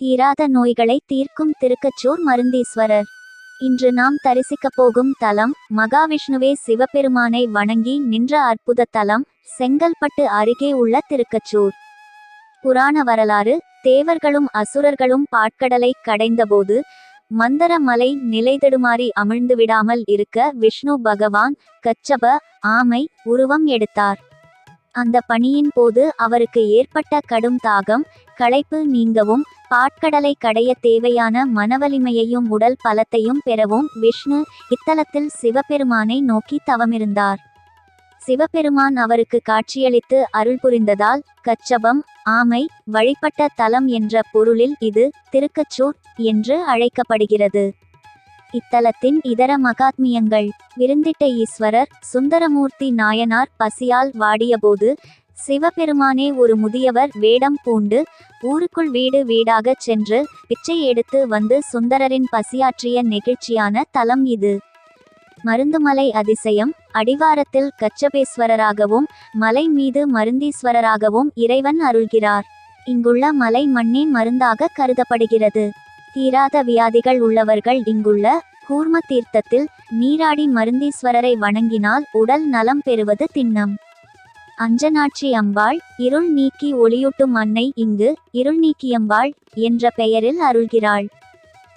தீராத நோய்களை தீர்க்கும் திருக்கச்சூர் மருந்தீஸ்வரர். இன்று நாம் தரிசிக்கப் போகும் தலம் மகாவிஷ்ணுவே சிவபெருமானை வணங்கி நின்ற அற்புத தலம் செங்கல்பட்டு அருகே உள்ள திருக்கச்சூர். புராண வரலாறு தேவர்களும் அசுரர்களும் பாட்கடலை கடைந்தபோது மந்தர மலை நிலைதடுமாறி அமிழ்ந்து விடாமல் இருக்க விஷ்ணு பகவான் கச்சப ஆமை உருவம் எடுத்தார். அந்த பணியின் போது அவருக்கு ஏற்பட்ட கடும் தாகம் களைப்பு நீங்கவும் பாட்கடலை கடைய தேவையான மனவலிமையையும் உடல் பலத்தையும் பெறவும் விஷ்ணு இத்தலத்தில் சிவபெருமானை நோக்கி தவமிருந்தார். சிவபெருமான் அவருக்கு காட்சியளித்து அருள் புரிந்ததால் கச்சபம் ஆமை வழிபட்ட தலம் என்ற பொருளில் இது திருக்கச்சூர் என்று அழைக்கப்படுகிறது. இத்தலத்தின் இதர மகாத்மியங்கள். விருந்திட்ட ஈஸ்வரர் சுந்தரமூர்த்தி நாயனார் பசியால் வாடியபோது சிவபெருமானே ஒரு முதியவர் வேடம் பூண்டு ஊருக்குள் வீடு வீடாகச் சென்று பிச்சை எடுத்து வந்து சுந்தரரின் பசியாற்றிய நெகிழ்ச்சியான தலம் இது. மருந்துமலை அதிசயம் அடிவாரத்தில் கச்சபேஸ்வரராகவும் மலை மீது மருந்தீஸ்வரராகவும் இறைவன் அருள்கிறார். இங்குள்ள மலை மண்ணே மருந்தாக கருதப்படுகிறது. தீராத வியாதிகள் உள்ளவர்கள் இங்குள்ள கூர்ம தீர்த்தத்தில் நீராடி மருந்தீஸ்வரரை வணங்கினால் உடல் நலம் பெறுவது திண்ணம். அஞ்சனாட்சி அம்பாள் இருள் நீக்கி ஒளியூட்டும் அன்னை இங்கு இருள் நீக்கியம்பாள் என்ற பெயரில் அருள்கிறாள்.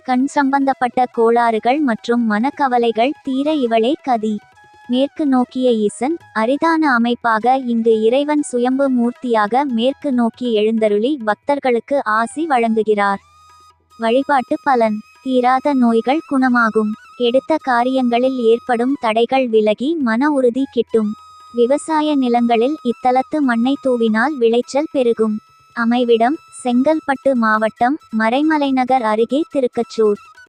கண் சம்பந்தப்பட்ட கோளாறுகள் மற்றும் மனக்கவலைகள் தீர இவளே கதி. மேற்கு நோக்கிய ஈசன் அரிதான அமைப்பாக இங்கு இறைவன் சுயம்பு மூர்த்தியாக மேற்கு நோக்கி எழுந்தருளி பக்தர்களுக்கு ஆசி வழங்குகிறார். வழிபாட்டு பலன். தீராத நோய்கள் குணமாகும். எடுத்த காரியங்களில் ஏற்படும் தடைகள் விலகி மன உறுதி கிட்டும். விவசாய நிலங்களில் இத்தலத்து மண்ணை தூவினால் விளைச்சல் பெருகும். அமைவிடம் செங்கல்பட்டு மாவட்டம் மறைமலைநகர் அருகே திருக்கச்சூர்.